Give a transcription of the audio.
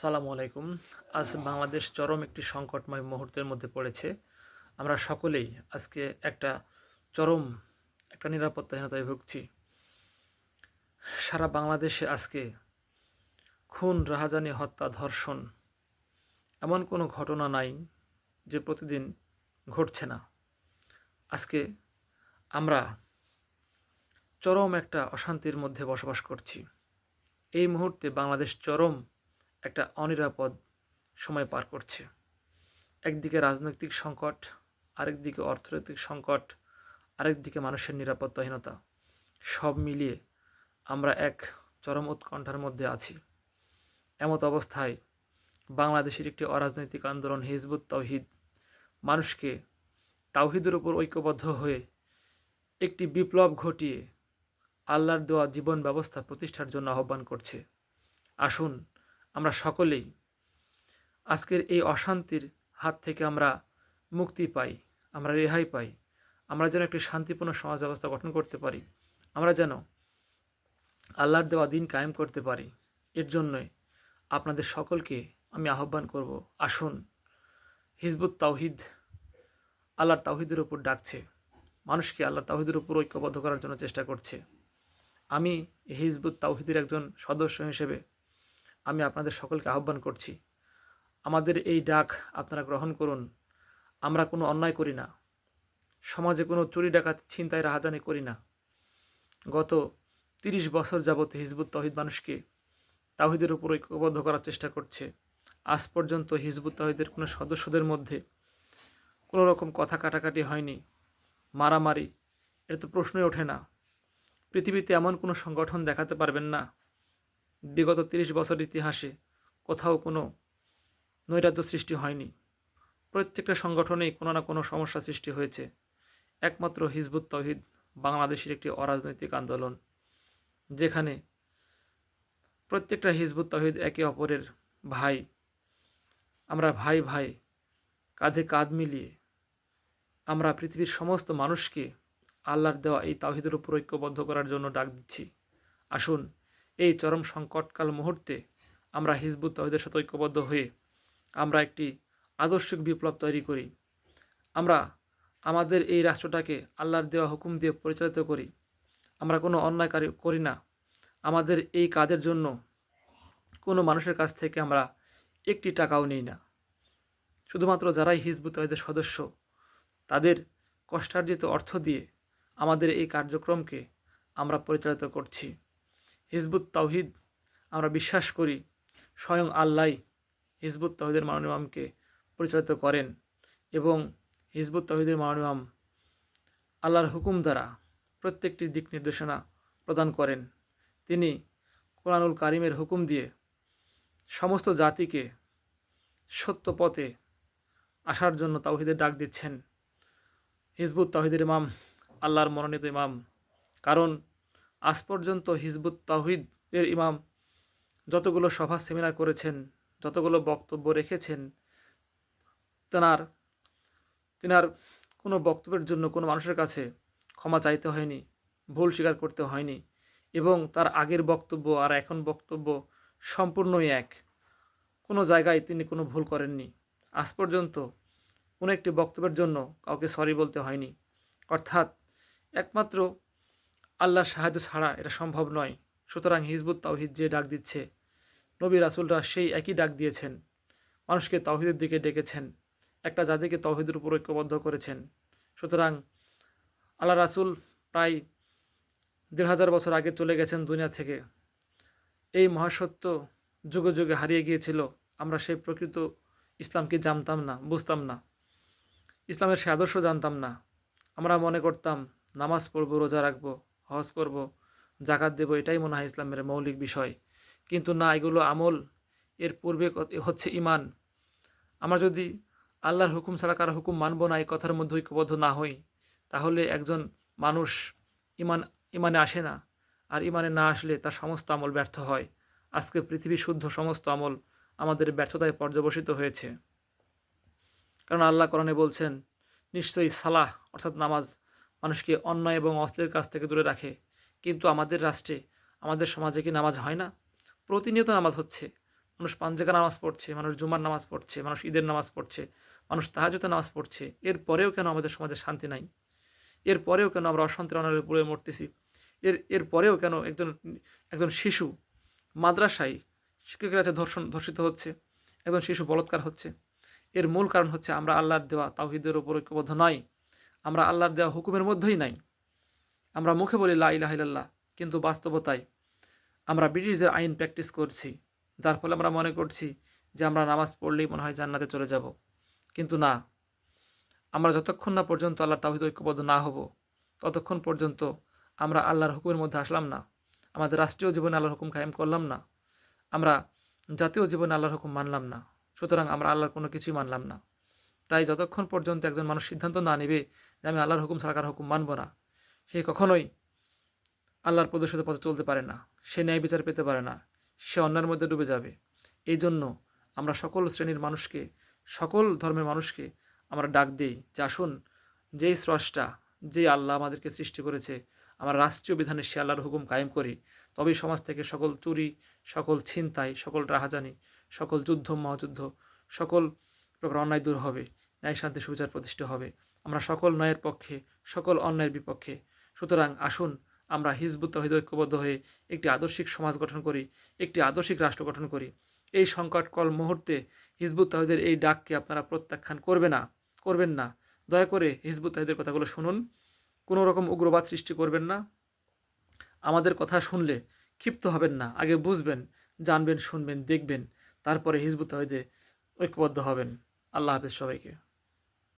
সালামু আলাইকুম। আজ বাংলাদেশ চরম একটি সংকটময় মুহূর্তের মধ্যে পড়েছে। আমরা সকলেই আজকে একটা চরম, একটা নিরাপত্তাহীনতায় ভুগছি। সারা বাংলাদেশে আজকে খুন, রাহাজানি, হত্যা, ধর্ষণ এমন কোনো ঘটনা নাই যে প্রতিদিন ঘটছে না। আজকে আমরা চরম একটা অশান্তির মধ্যে বসবাস করছি। এই মুহূর্তে বাংলাদেশ চরম একটা অনিরাপদ সময় পার করছে। একদিকে রাজনৈতিক সংকট, আরেকদিকে অর্থনৈতিক সংকট, আরেকদিকে মানুষের নিরাপত্তাহীনতা। সব মিলিয়ে আমরা এক চরম উৎকণ্ঠার মধ্যে আছি। এমত অবস্থায় বাংলাদেশের একটি অরাজনৈতিক আন্দোলন হিজবুত তাওহিদ মানুষকে তাওহিদের উপর ঐক্যবদ্ধ হয়ে একটি বিপ্লব ঘটিয়ে আল্লাহর দেওয়া জীবন ব্যবস্থা প্রতিষ্ঠার জন্য আহ্বান করছে। আসুন আমরা সকলেই আজকের এই অশান্তির হাত থেকে আমরা মুক্তি পাই, আমরা রেহাই পাই, আমরা যেন একটি শান্তিপূর্ণ সমাজ ব্যবস্থা গঠন করতে পারি, আমরা যেন আল্লাহর দেওয়া দিন কায়েম করতে পারি, এর জন্যই আপনাদের সকলকে আমি আহ্বান করব। আসুন, হিজবুত তাওহিদ আল্লাহর তাওহিদের উপর ডাকছে, মানুষকে আল্লাহর তাওহিদের উপর ঐক্যবদ্ধ করার জন্য চেষ্টা করছে। আমি হিজবুত তাওহিদের একজন সদস্য হিসেবে আমি আপনাদের সকলকে আহ্বান করছি। আমাদের এই ডাক আপনারা গ্রহণ করুন। আমরা কোনো অন্যায় করি না। সমাজে কোনো চুরি ডাকাত ছিনতাই রাহাজানি করি না। গত তিরিশ বছর যাবত হিজবুত তহিদ মানুষকে তাহিদের উপর ঐক্যবদ্ধ করার চেষ্টা করছে। আজ পর্যন্ত হিজবুত তহিদের কোনো সদস্যদের মধ্যে কোনো রকম কথা কাটাকাটি হয়নি। মারামারি এটা তো প্রশ্নই ওঠে না। পৃথিবীতে এমন কোনো সংগঠন দেখাতে পারবেন না বিগত তিরিশ বছর ইতিহাসে কোথাও কোনো নৈরাজ্য সৃষ্টি হয়নি। প্রত্যেকটা সংগঠনেই কোনো না কোনো সমস্যা সৃষ্টি হয়েছে। একমাত্র হিজবুত তহিদ বাংলাদেশের একটি অরাজনৈতিক আন্দোলন, যেখানে প্রত্যেকটা হিজবুত তহিদ একে অপরের ভাই। আমরা ভাই ভাই, কাঁধে কাঁধ মিলিয়ে আমরা পৃথিবীর সমস্ত মানুষকে আল্লাহর দেওয়া এই তাহিদের উপর ঐক্যবদ্ধ করার জন্য ডাক দিচ্ছি। আসুন এই চরম সংকটকাল মুহূর্তে আমরা হিজবুত তহিদের সাথে ঐক্যবদ্ধ হয়ে আমরা একটি আদর্শিক বিপ্লব তৈরি করি। আমরা আমাদের এই রাষ্ট্রটাকে আল্লাহর দেওয়া হুকুম দিয়ে পরিচালিত করি। আমরা কোনো অন্যায়কারী করি না। আমাদের এই কাজের জন্য কোনো মানুষের কাছ থেকে আমরা একটি টাকাও নিই না। শুধুমাত্র যারাই হিজবুত তহিদের সদস্য, তাদের কষ্টার্জিত অর্থ দিয়ে আমাদের এই কার্যক্রমকে আমরা পরিচালিত করছি। হিজবুত তাওহিদ আমরা বিশ্বাস করি, স্বয়ং আল্লাহ হিজবুত তাহিদের মাননীমামকে পরিচালিত করেন এবং হিজবুত তাহিদের মাননীমাম আল্লাহর হুকুম দ্বারা প্রত্যেকটি দিক নির্দেশনা প্রদান করেন। তিনি কোরআনুল কারিমের হুকুম দিয়ে সমস্ত জাতিকে সত্য পথে আসার জন্য তাওহিদের ডাক দিচ্ছেন। হিজবুত তাহিদের ইমাম আল্লাহর মনোনীত ইমাম। কারণ আজ পর্যন্ত হিজবুত তাহিদের ইমাম যতগুলো সভা সেমিনার করেছেন, যতগুলো বক্তব্য রেখেছেন, তেনার তেনার কোনো বক্তব্যের জন্য কোনো মানুষের কাছে ক্ষমা চাইতে হয়নি, ভুল স্বীকার করতে হয়নি এবং তার আগের বক্তব্য আর এখন বক্তব্য সম্পূর্ণই এক। কোনো জায়গায় তিনি কোনো ভুল করেননি। আজ পর্যন্ত কোনো একটি বক্তব্যের জন্য কাউকে সরি বলতে হয়নি। অর্থাৎ একমাত্র আল্লাহর সাহায্য ছাড়া এটা সম্ভব নয়। সুতরাং হিজবুত তাওহিদ যে ডাক দিচ্ছে, নবী রাসুলরা সেই একই ডাক দিয়েছেন। মানুষকে তাওহিদের দিকে ডেকেছেন, একটা জাতিকে তৌহিদের উপর ঐক্যবদ্ধ করেছেন। সুতরাং আল্লাহ রাসুল প্রায় দেড় হাজার বছর আগে চলে গেছেন দুনিয়া থেকে। এই মহাসত্য যুগে যুগে হারিয়ে গিয়েছিল। আমরা সেই প্রকৃত ইসলামকে জানতাম না, বুঝতাম না। ইসলামের সে আদর্শ জানতাম না। আমরা মনে করতাম, নামাজ পড়ব, রোজা রাখব। হজ করব, জাকাত দেব, এটাই মনে হয় ইসলামের মৌলিক বিষয়। কিন্তু না, এগুলো আমল, এর পূর্বে হচ্ছে ইমান আমরা যদি আল্লাহর হুকুম ছাড়া কারও হুকুম মানব না, এই কথার মধ্যে ঐক্যবদ্ধ না হই, তাহলে একজন মানুষ ইমান ইমানে আসে না। আর ইমানে না আসলে তার সমস্ত আমল ব্যর্থ হয়। আজকে পৃথিবী শুদ্ধ সমস্ত আমল আমাদের ব্যর্থতায় পর্যবসিত হয়েছে। কারণ আল্লাহ কোরআনে বলছেন, নিশ্চয়ই সালাহ, অর্থাৎ নামাজ মানুষকে অন্যায় এবং অশ্লীল কাছ থেকে দূরে রাখে। কিন্তু আমাদের রাষ্ট্রে, আমাদের সমাজে কি নামাজ হয় না? প্রতিনিয়ত নামাজ হচ্ছে। মানুষ পাঞ্জেকা নামাজ পড়ছে, মানুষ জুমার নামাজ পড়ছে, মানুষ ঈদের নামাজ পড়ছে, মানুষ তাহাজতে নামাজ পড়ছে। এরপরেও কেন আমাদের সমাজে শান্তি নাই? এরপরেও কেন আমরা অশান্তির অনারে পড়ে মরতেছি? এর এরপরেও কেন একজন একজন শিশু মাদ্রাসায় শিক্ষকের কাছে ধর্ষণ, ধর্ষিত হচ্ছে? একজন শিশু বলৎকার হচ্ছে? এর মূল কারণ হচ্ছে আমরা আল্লাহর দেওয়া, তাওহিদের ওপর ঐক্যবদ্ধ নয়। আমরা আল্লাহর দেওয়া হুকুমের মধ্যেই নাই। আমরা মুখে বলি লা ইলাহা কিন্তু বাস্তবতায় আমরা ব্রিটিশদের আইন প্র্যাকটিস করছি। যার ফলে আমরা মনে করছি যে আমরা নামাজ পড়লেই মনে হয় জান্নাতে চলে যাব। কিন্তু না, আমরা যতক্ষণ না পর্যন্ত আল্লাহর তাহিদ ঐক্যবদ্ধ না হব, ততক্ষণ পর্যন্ত আমরা আল্লাহর হুকুমের মধ্যে আসলাম না। আমাদের রাষ্ট্রীয় জীবনে আল্লাহর হুকুম কায়েম করলাম না। আমরা জাতীয় জীবনে আল্লাহর হুকুম মানলাম না। সুতরাং আমরা আল্লাহর কোনো কিছুই মানলাম না। তাই যতক্ষণ পর্যন্ত একজন মানুষ সিদ্ধান্ত না নেবে যে আমি আল্লাহর হুকুম ছাড়া কারও হুকুম মানব না, সে কখনোই আল্লাহর প্রদর্শিত পথে চলতে পারে না, সে ন্যায় বিচার পেতে পারে না, সে অন্যের মধ্যে ডুবে যাবে। এই জন্য আমরা সকল শ্রেণির মানুষকে, সকল ধর্মের মানুষকে আমরা ডাক দিই যে আসুন, যেই স্রষ্টা যে আল্লাহ আমাদেরকে সৃষ্টি করেছে, আমরা রাষ্ট্রীয় বিধানে সে আল্লাহর হুকুম কায়েম করি। তবেই সমাজ থেকে সকল চুরি, সকল ছিনতাই, সকল রাহাজানি, সকল যুদ্ধ মহাযুদ্ধ, সকল প্রকার অন্যায় দূর হবে, ন্যায় শান্তি সুবিচার প্রতিষ্ঠা হবে। আমরা সকল ন্যায়ের পক্ষে, সকল অন্যায়ের বিপক্ষে। সুতরাং আসুন, আমরা হিজবুত তহিদ ঐক্যবদ্ধ হয়ে একটি আদর্শিক সমাজ গঠন করি, একটি আদর্শিক রাষ্ট্র গঠন করি। এই সংকটকল মুহূর্তে হিজবুত তাহিদের এই ডাককে আপনারা প্রত্যাখ্যান করবে না, করবেন না। দয়া করে হিজবুত তাহিদের কথাগুলো শুনুন। কোনো রকম উগ্রবাদ সৃষ্টি করবেন না। আমাদের কথা শুনলে ক্ষিপ্ত হবেন না, আগে বুঝবেন, জানবেন, শুনবেন, দেখবেন, তারপরে হিজবুত তাহিদে ঐক্যবদ্ধ হবেন। আল্লাহ হাফেজ সবাইকে।